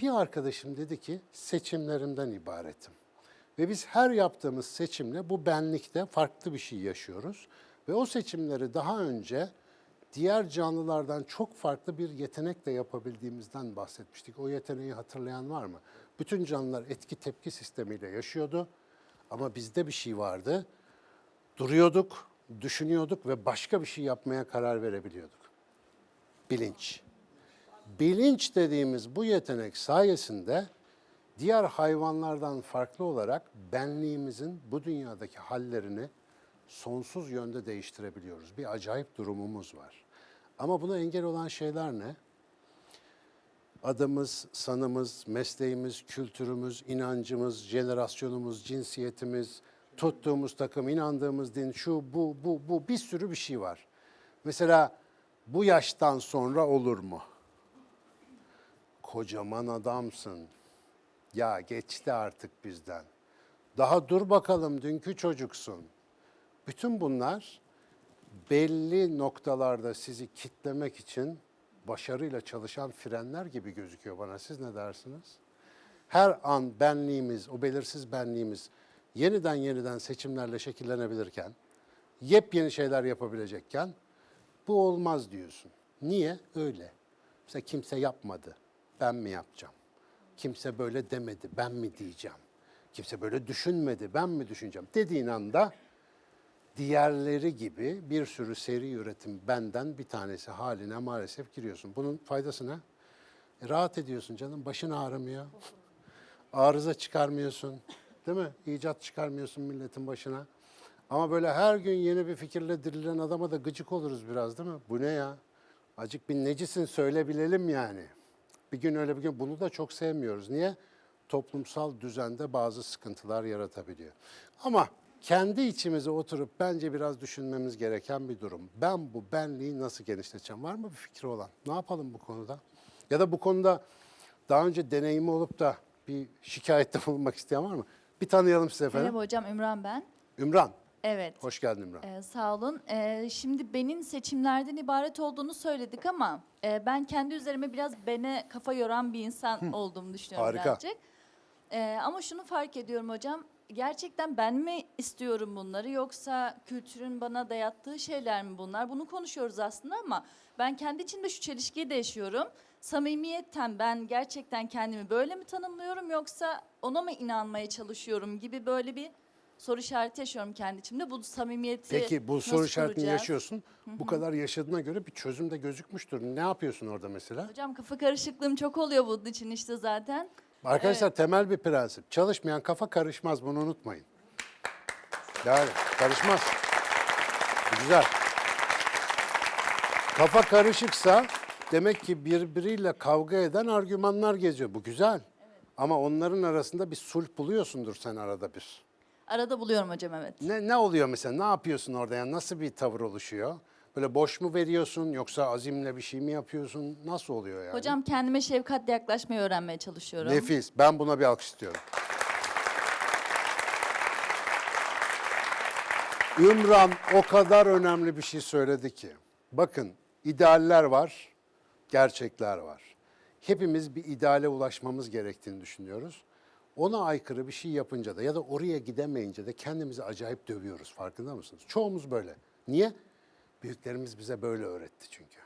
Bir arkadaşım dedi ki seçimlerimden ibaretim. Ve biz her yaptığımız seçimle bu benlikte farklı bir şey yaşıyoruz. Ve o seçimleri daha önce diğer canlılardan çok farklı bir yetenekle yapabildiğimizden bahsetmiştik. O yeteneği hatırlayan var mı? Bütün canlılar etki tepki sistemiyle yaşıyordu. Ama bizde bir şey vardı. Duruyorduk, düşünüyorduk ve başka bir şey yapmaya karar verebiliyorduk. Bilinç. Bilinç dediğimiz bu yetenek sayesinde diğer hayvanlardan farklı olarak benliğimizin bu dünyadaki hallerini sonsuz yönde değiştirebiliyoruz. Bir acayip durumumuz var. Ama buna engel olan şeyler ne? Adımız, sanımız, mesleğimiz, kültürümüz, inancımız, jenerasyonumuz, cinsiyetimiz, tuttuğumuz takım, inandığımız din, şu, bu, bu, bu bir sürü bir şey var. Mesela bu yaştan sonra olur mu? Kocaman adamsın. Ya geçti artık bizden. Daha dur bakalım dünkü çocuksun. Bütün bunlar belli noktalarda sizi kitlemek için başarıyla çalışan frenler gibi gözüküyor bana. Siz ne dersiniz? Her an benliğimiz, o belirsiz benliğimiz yeniden yeniden seçimlerle şekillenebilirken, yepyeni şeyler yapabilecekken bu olmaz diyorsun. Niye? Öyle. Mesela kimse yapmadı. Ben mi yapacağım? Kimse böyle demedi. Ben mi diyeceğim? Kimse böyle düşünmedi. Ben mi düşüneceğim? Dediğin anda diğerleri gibi bir sürü seri üretim benden bir tanesi haline maalesef giriyorsun. Bunun faydası ne? E, rahat ediyorsun canım. Başın ağrımıyor. Arıza çıkarmıyorsun. Değil mi? İcat çıkarmıyorsun milletin başına. Ama böyle her gün yeni bir fikirle dirilen adama da gıcık oluruz biraz değil mi? Bu ne ya? Acık bir necisin söyle bilelim yani. Bir gün öyle bir gün bunu da çok sevmiyoruz. Niye? Toplumsal düzende bazı sıkıntılar yaratabiliyor. Ama kendi içimize oturup bence biraz düşünmemiz gereken bir durum. Ben bu benliği nasıl genişleteceğim? Var mı bir fikri olan? Ne yapalım bu konuda? Ya da bu konuda daha önce deneyimi olup da bir şikayette bulunmak isteyen var mı? Bir tanıyalım size efendim. Merhaba hocam Ümran ben. Ümran. Evet. Hoş geldin Ümran. Ee, sağ olun. Ee, şimdi benim seçimlerden ibaret olduğunu söyledik ama e, ben kendi üzerime biraz bene kafa yoran bir insan olduğumu düşünüyorum Harika. birazcık. Ee, ama şunu fark ediyorum hocam. Gerçekten ben mi istiyorum bunları yoksa kültürün bana dayattığı şeyler mi bunlar? Bunu konuşuyoruz aslında ama ben kendi içimde şu çelişkiyi de yaşıyorum. Samimiyetten ben gerçekten kendimi böyle mi tanımlıyorum yoksa ona mı inanmaya çalışıyorum gibi böyle bir soru işareti yaşıyorum kendi içimde. Bu samimiyeti Peki bu soru işaretini kuracağız? yaşıyorsun. Bu kadar yaşadığına göre bir çözüm de gözükmüştür. Ne yapıyorsun orada mesela? Hocam kafa karışıklığım çok oluyor bunun için işte zaten. Arkadaşlar temel bir prensip. Çalışmayan kafa karışmaz bunu unutmayın. Yani karışmaz. Güzel. Kafa karışıksa demek ki birbiriyle kavga eden argümanlar geziyor. Bu güzel. Ama onların arasında bir sulh buluyorsundur sen arada bir. Arada buluyorum hocam evet. Ne, ne oluyor mesela? Ne yapıyorsun orada? Yani nasıl bir tavır oluşuyor? Böyle boş mu veriyorsun yoksa azimle bir şey mi yapıyorsun? Nasıl oluyor yani? Hocam kendime şefkatle yaklaşmayı öğrenmeye çalışıyorum. Nefis. Ben buna bir alkış istiyorum. Ümran o kadar önemli bir şey söyledi ki. Bakın idealler var, gerçekler var. Hepimiz bir ideale ulaşmamız gerektiğini düşünüyoruz. Ona aykırı bir şey yapınca da ya da oraya gidemeyince de kendimizi acayip dövüyoruz. Farkında mısınız? Çoğumuz böyle. Niye? Büyüklerimiz bize böyle öğretti çünkü.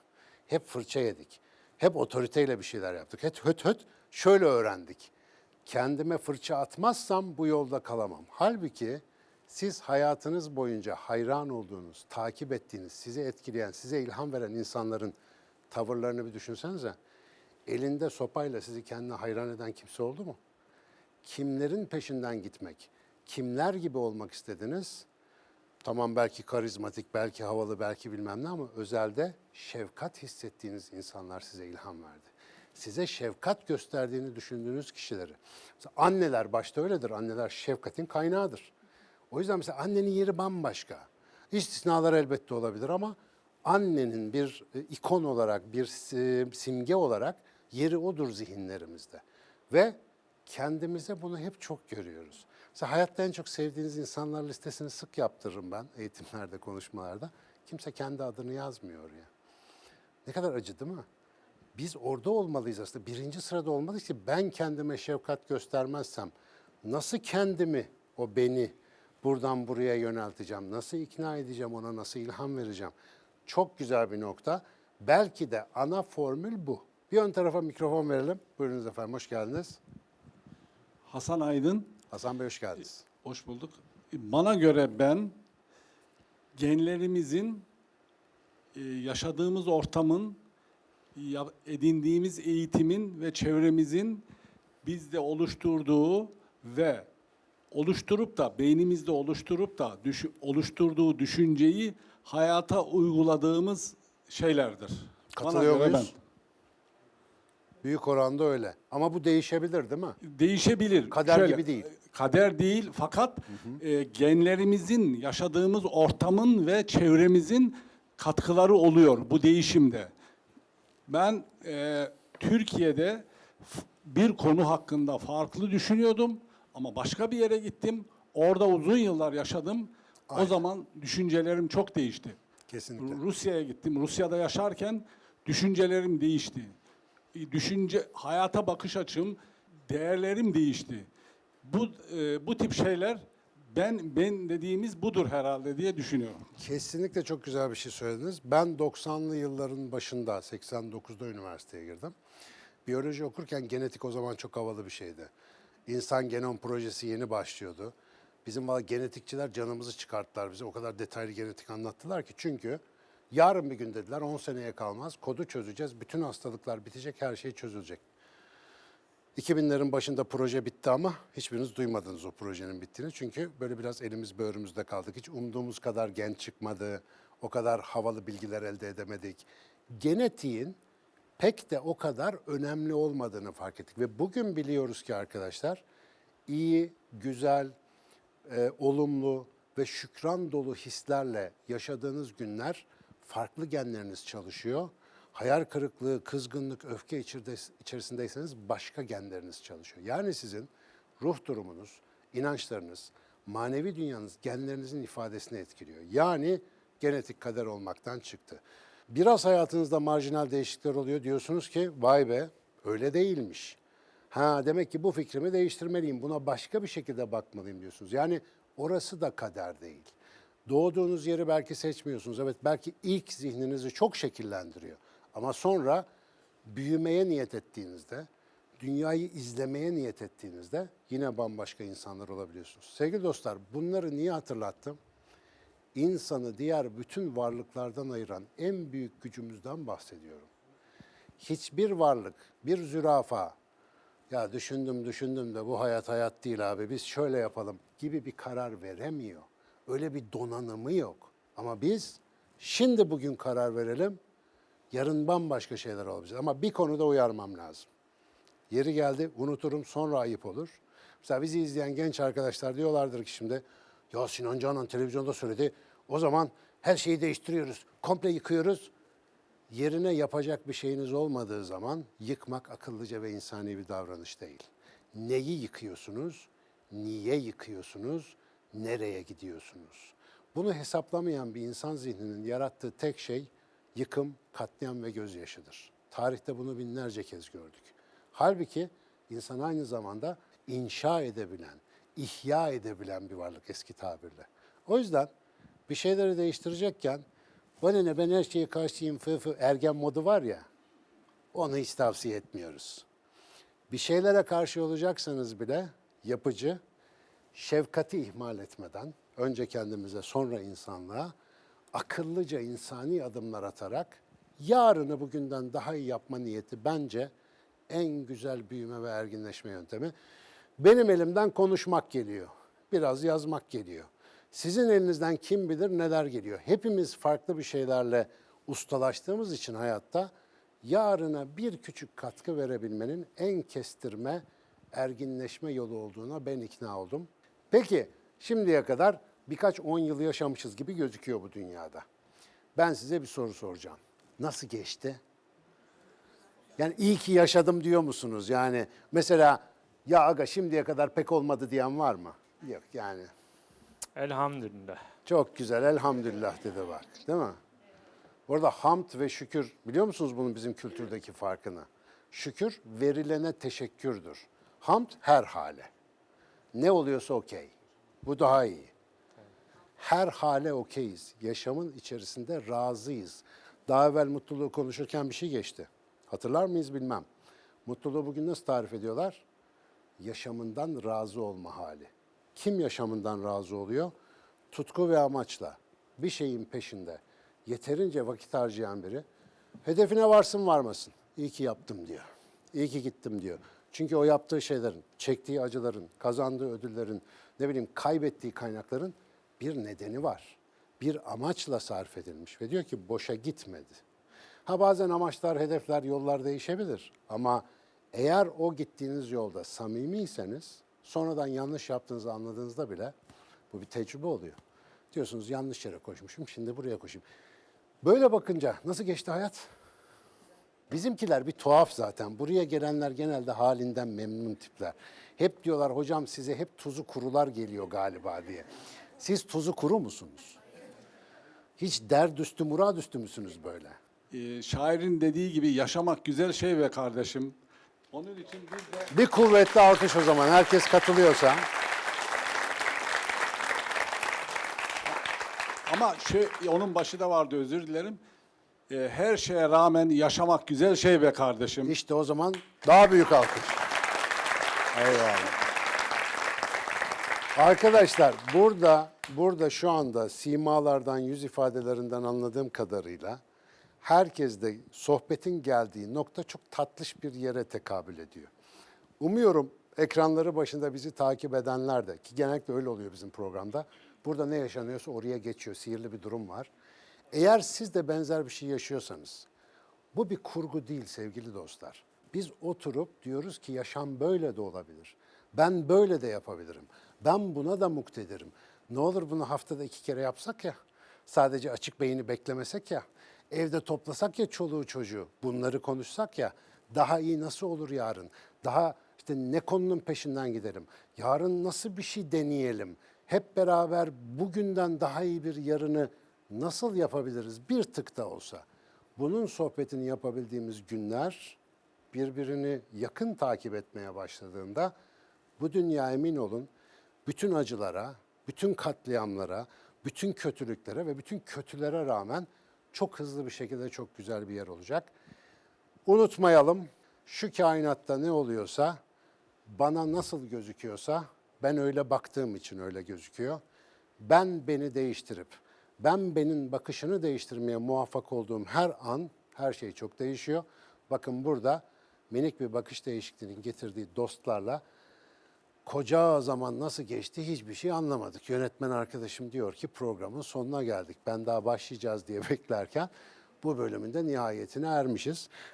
Hep fırça yedik. Hep otoriteyle bir şeyler yaptık. Hep höt höt şöyle öğrendik. Kendime fırça atmazsam bu yolda kalamam. Halbuki siz hayatınız boyunca hayran olduğunuz, takip ettiğiniz, sizi etkileyen, size ilham veren insanların tavırlarını bir düşünsenize. Elinde sopayla sizi kendine hayran eden kimse oldu mu? Kimlerin peşinden gitmek, kimler gibi olmak istediniz? Tamam belki karizmatik, belki havalı, belki bilmem ne ama özelde şefkat hissettiğiniz insanlar size ilham verdi. Size şefkat gösterdiğini düşündüğünüz kişileri. Mesela anneler başta öyledir. Anneler şefkatin kaynağıdır. O yüzden mesela annenin yeri bambaşka. İstisnalar elbette olabilir ama annenin bir e, ikon olarak, bir si- simge olarak yeri odur zihinlerimizde. Ve kendimize bunu hep çok görüyoruz. Mesela hayatta en çok sevdiğiniz insanlar listesini sık yaptırırım ben eğitimlerde, konuşmalarda. Kimse kendi adını yazmıyor ya. Ne kadar acı değil mi? Biz orada olmalıyız aslında. Birinci sırada olmalıyız ki ben kendime şefkat göstermezsem nasıl kendimi, o beni buradan buraya yönelteceğim? Nasıl ikna edeceğim ona, nasıl ilham vereceğim? Çok güzel bir nokta. Belki de ana formül bu. Bir ön tarafa mikrofon verelim. Buyurunuz efendim, hoş geldiniz. Hasan Aydın, Hasan Bey hoş geldiniz. hoş bulduk. Bana göre ben genlerimizin e, yaşadığımız ortamın, edindiğimiz eğitimin ve çevremizin bizde oluşturduğu ve oluşturup da beynimizde oluşturup da düşü- oluşturduğu düşünceyi hayata uyguladığımız şeylerdir. Katılıyor muyuz? Büyük oranda öyle. Ama bu değişebilir değil mi? Değişebilir. Kader gibi değil. Kader değil fakat e, genlerimizin, yaşadığımız ortamın ve çevremizin katkıları oluyor bu değişimde. Ben e, Türkiye'de bir konu hakkında farklı düşünüyordum ama başka bir yere gittim. Orada uzun yıllar yaşadım. O zaman düşüncelerim çok değişti. Kesinlikle. Rusya'ya gittim. Rusya'da yaşarken düşüncelerim değişti. Düşünce, hayata bakış açım, değerlerim değişti. Bu e, bu tip şeyler ben ben dediğimiz budur herhalde diye düşünüyorum. Kesinlikle çok güzel bir şey söylediniz. Ben 90'lı yılların başında, 89'da üniversiteye girdim. Biyoloji okurken genetik o zaman çok havalı bir şeydi. İnsan genom projesi yeni başlıyordu. Bizim valla genetikçiler canımızı çıkarttılar bize. O kadar detaylı genetik anlattılar ki. Çünkü yarın bir gün dediler 10 seneye kalmaz. Kodu çözeceğiz. Bütün hastalıklar bitecek, her şey çözülecek. 2000'lerin başında proje bitti ama hiçbiriniz duymadınız o projenin bittiğini. Çünkü böyle biraz elimiz böğrümüzde kaldık. Hiç umduğumuz kadar genç çıkmadı. O kadar havalı bilgiler elde edemedik. Genetiğin pek de o kadar önemli olmadığını fark ettik. Ve bugün biliyoruz ki arkadaşlar iyi, güzel, e, olumlu ve şükran dolu hislerle yaşadığınız günler farklı genleriniz çalışıyor. Hayal kırıklığı, kızgınlık, öfke içerisindeyseniz başka genleriniz çalışıyor. Yani sizin ruh durumunuz, inançlarınız, manevi dünyanız genlerinizin ifadesini etkiliyor. Yani genetik kader olmaktan çıktı. Biraz hayatınızda marjinal değişiklikler oluyor diyorsunuz ki vay be öyle değilmiş. Ha demek ki bu fikrimi değiştirmeliyim. Buna başka bir şekilde bakmalıyım diyorsunuz. Yani orası da kader değil. Doğduğunuz yeri belki seçmiyorsunuz. Evet belki ilk zihninizi çok şekillendiriyor. Ama sonra büyümeye niyet ettiğinizde, dünyayı izlemeye niyet ettiğinizde yine bambaşka insanlar olabiliyorsunuz. Sevgili dostlar bunları niye hatırlattım? İnsanı diğer bütün varlıklardan ayıran en büyük gücümüzden bahsediyorum hiçbir varlık, bir zürafa, ya düşündüm düşündüm de bu hayat hayat değil abi biz şöyle yapalım gibi bir karar veremiyor. Öyle bir donanımı yok. Ama biz şimdi bugün karar verelim, yarın bambaşka şeyler olacak. Ama bir konuda uyarmam lazım. Yeri geldi unuturum sonra ayıp olur. Mesela bizi izleyen genç arkadaşlar diyorlardır ki şimdi ya Sinan Canan televizyonda söyledi o zaman her şeyi değiştiriyoruz, komple yıkıyoruz. Yerine yapacak bir şeyiniz olmadığı zaman yıkmak akıllıca ve insani bir davranış değil. Neyi yıkıyorsunuz, niye yıkıyorsunuz, nereye gidiyorsunuz? Bunu hesaplamayan bir insan zihninin yarattığı tek şey yıkım, katliam ve gözyaşıdır. Tarihte bunu binlerce kez gördük. Halbuki insan aynı zamanda inşa edebilen, ihya edebilen bir varlık eski tabirle. O yüzden bir şeyleri değiştirecekken bana ne ben her şeye karşıyım fı fı ergen modu var ya onu hiç tavsiye etmiyoruz. Bir şeylere karşı olacaksanız bile yapıcı, şefkati ihmal etmeden önce kendimize sonra insanlığa akıllıca insani adımlar atarak yarını bugünden daha iyi yapma niyeti bence en güzel büyüme ve erginleşme yöntemi. Benim elimden konuşmak geliyor. Biraz yazmak geliyor. Sizin elinizden kim bilir neler geliyor. Hepimiz farklı bir şeylerle ustalaştığımız için hayatta yarına bir küçük katkı verebilmenin en kestirme, erginleşme yolu olduğuna ben ikna oldum. Peki şimdiye kadar birkaç on yıl yaşamışız gibi gözüküyor bu dünyada. Ben size bir soru soracağım. Nasıl geçti? Yani iyi ki yaşadım diyor musunuz? Yani mesela ya aga şimdiye kadar pek olmadı diyen var mı? Yok yani. Elhamdülillah. Çok güzel elhamdülillah dedi bak değil mi? Bu arada hamd ve şükür biliyor musunuz bunun bizim kültürdeki farkını? Şükür verilene teşekkürdür. Hamd her hale. Ne oluyorsa okey. Bu daha iyi. Her hale okeyiz. Yaşamın içerisinde razıyız. Daha evvel mutluluğu konuşurken bir şey geçti. Hatırlar mıyız bilmem. Mutluluğu bugün nasıl tarif ediyorlar? Yaşamından razı olma hali. Kim yaşamından razı oluyor? Tutku ve amaçla bir şeyin peşinde yeterince vakit harcayan biri hedefine varsın varmasın. İyi ki yaptım diyor. İyi ki gittim diyor. Çünkü o yaptığı şeylerin, çektiği acıların, kazandığı ödüllerin, ne bileyim kaybettiği kaynakların bir nedeni var. Bir amaçla sarf edilmiş ve diyor ki boşa gitmedi. Ha bazen amaçlar, hedefler, yollar değişebilir ama eğer o gittiğiniz yolda samimiyseniz sonradan yanlış yaptığınızı anladığınızda bile bu bir tecrübe oluyor. Diyorsunuz yanlış yere koşmuşum, şimdi buraya koşayım. Böyle bakınca nasıl geçti hayat? Bizimkiler bir tuhaf zaten. Buraya gelenler genelde halinden memnun tipler. Hep diyorlar hocam size hep tuzu kurular geliyor galiba diye. Siz tuzu kuru musunuz? Hiç derd üstü, murad üstü müsünüz böyle? Ee, şairin dediği gibi yaşamak güzel şey ve kardeşim. Onun için biz de Bir kuvvetli alkış o zaman herkes katılıyorsa. ama şu, onun başı da vardı özür dilerim. Ee, her şeye rağmen yaşamak güzel şey be kardeşim. İşte o zaman daha büyük alkış. Eyvallah. Arkadaşlar burada burada şu anda simalardan, yüz ifadelerinden anladığım kadarıyla herkes de sohbetin geldiği nokta çok tatlış bir yere tekabül ediyor. Umuyorum ekranları başında bizi takip edenler de ki genellikle öyle oluyor bizim programda. Burada ne yaşanıyorsa oraya geçiyor. Sihirli bir durum var. Eğer siz de benzer bir şey yaşıyorsanız bu bir kurgu değil sevgili dostlar. Biz oturup diyoruz ki yaşam böyle de olabilir. Ben böyle de yapabilirim. Ben buna da muktedirim. Ne olur bunu haftada iki kere yapsak ya. Sadece açık beyni beklemesek ya. Evde toplasak ya çoluğu çocuğu. Bunları konuşsak ya. Daha iyi nasıl olur yarın? Daha işte ne konunun peşinden gidelim? Yarın nasıl bir şey deneyelim? Hep beraber bugünden daha iyi bir yarını nasıl yapabiliriz? Bir tık da olsa. Bunun sohbetini yapabildiğimiz günler birbirini yakın takip etmeye başladığında bu dünya emin olun bütün acılara, bütün katliamlara, bütün kötülüklere ve bütün kötülere rağmen çok hızlı bir şekilde çok güzel bir yer olacak. Unutmayalım şu kainatta ne oluyorsa bana nasıl gözüküyorsa ben öyle baktığım için öyle gözüküyor. Ben beni değiştirip ben benim bakışını değiştirmeye muvaffak olduğum her an her şey çok değişiyor. Bakın burada minik bir bakış değişikliğinin getirdiği dostlarla koca zaman nasıl geçti hiçbir şey anlamadık. Yönetmen arkadaşım diyor ki programın sonuna geldik. Ben daha başlayacağız diye beklerken bu bölümün de nihayetine ermişiz.